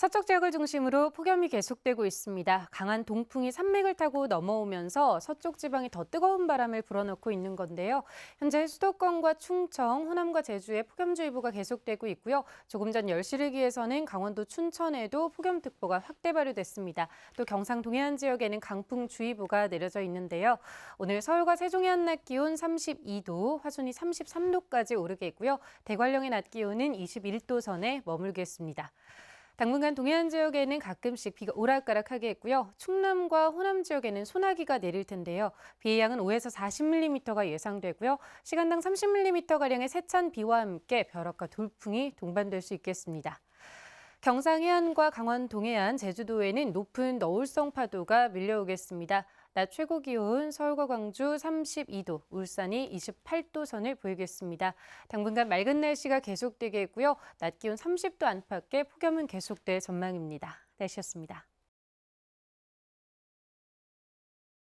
서쪽 지역을 중심으로 폭염이 계속되고 있습니다. 강한 동풍이 산맥을 타고 넘어오면서 서쪽 지방이 더 뜨거운 바람을 불어넣고 있는 건데요. 현재 수도권과 충청, 호남과 제주에 폭염주의보가 계속되고 있고요. 조금 전 10시를 기해서는 강원도 춘천에도 폭염특보가 확대 발효됐습니다. 또 경상 동해안 지역에는 강풍주의보가 내려져 있는데요. 오늘 서울과 세종의 한낮 기온 32도, 화순이 33도까지 오르겠고요. 대관령의 낮 기온은 21도 선에 머물겠습니다. 당분간 동해안 지역에는 가끔씩 비가 오락가락하겠고요. 충남과 호남 지역에는 소나기가 내릴 텐데요. 비의 양은 5에서 40mm가 예상되고요. 시간당 30mm가량의 세찬 비와 함께 벼락과 돌풍이 동반될 수 있겠습니다. 경상 해안과 강원 동해안, 제주도에는 높은 너울성 파도가 밀려오겠습니다. 낮 최고 기온 서울과 광주 32도, 울산이 28도 선을 보이겠습니다. 당분간 맑은 날씨가 계속되겠고요. 낮 기온 30도 안팎의 폭염은 계속될 전망입니다. 날씨였습니다.